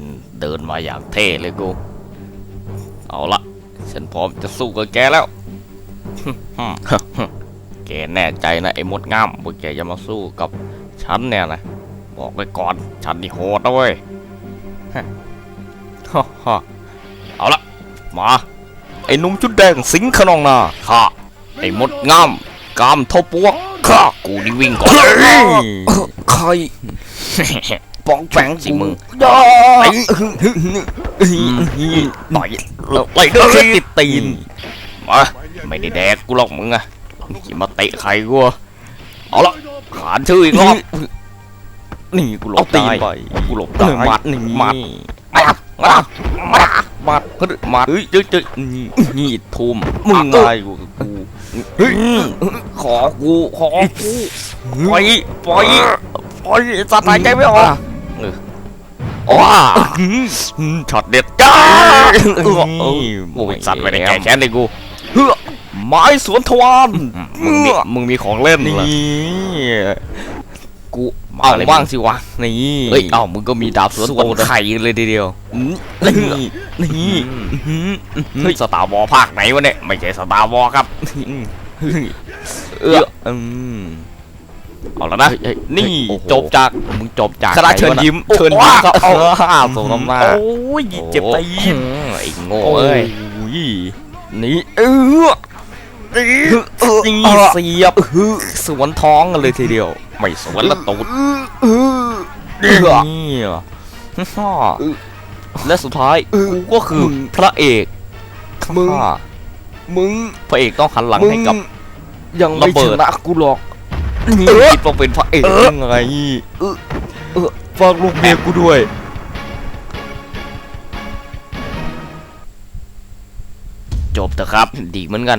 อืมเดินมาอย่างเท่เลยกู เอาละฉันพร้อมจะสู้กับแกแล้ว แกแน่ใจนะไอ้มดงามว่าแกจะมาสู้กับฉันเนี่ยนะบอกไว้ก่อน ฉันนี่โหดนะเว้ยฮะฮ่าฮ่าเอาละมา ไอ้หนุ่มชุดแดงสิงขนองนาข้าไอ้มดงามกามเทบปวกข้ากูนี่วิ่งก่อนเลยใคร ปองแปงสิมึงยาไอ้ต่อยไล่ด้วยติดตีนมาไม่ได้แดกกูหรอกมึงอะนี่มาเตะใครกูอะเอาละขานชื่ออีกรอบนี่กูหลเอาบตีนได้ไปกูหลบได้หมัดนี่หมัดมัดมัดมัดมัดฮึดมัดเฮ้ยเจ๊เจ๊นี่นี่ทุ่มมึงไงกูกูเฮ้ยขอกูขอกูปล่อยปล่อยปล่อยสัตว์หายใจไม่ออก เออว้าช็อตเด็ดจ้าโอ้ยสัตว์ไม่ได้แก่แค้นเลยกูเฮ้อไม้สวนทวารมึงมีมึงมีของเล่นนี่เหรอกูเอาว่างสิวะนี่เฮ้ยเอ้ามึงก็มีดาบสวนสโตวนนะไข่เลยทีเดียวนี่นี่เฮ้ยสตาร์วอภาคไหนวะเนี่ยไม่ใช่สตาร์วอครับเอออืม เอาแล้วนะเฮ้ยนี่โอ้โห จบจากมึงจบจากคณะไหนเชิญวะน่ะยิ้มโอ้เชิญยิ้มครับเอาเอาสมน้ำหน้าโอ้ยเจ็บตีนโอ้ไอ้โง่โอ้เอ้ยยนี่เออนี่เสียบสวนท้องกันเลยทีเดียว ไม่สวนละตูดนี่อะฮ่าและสุดท้ายกูก็คือพระเอกมึง ฮ่ามึงพระเอกต้องหันหลังมึงให้กับ ยังไม่ระเบิชด นะกูหรอก นี่คิดว่าเป็นพระเอกยังไงเออฟังลูกเมียกูด้วย จบเถอะครับ ดีเหมือนกัน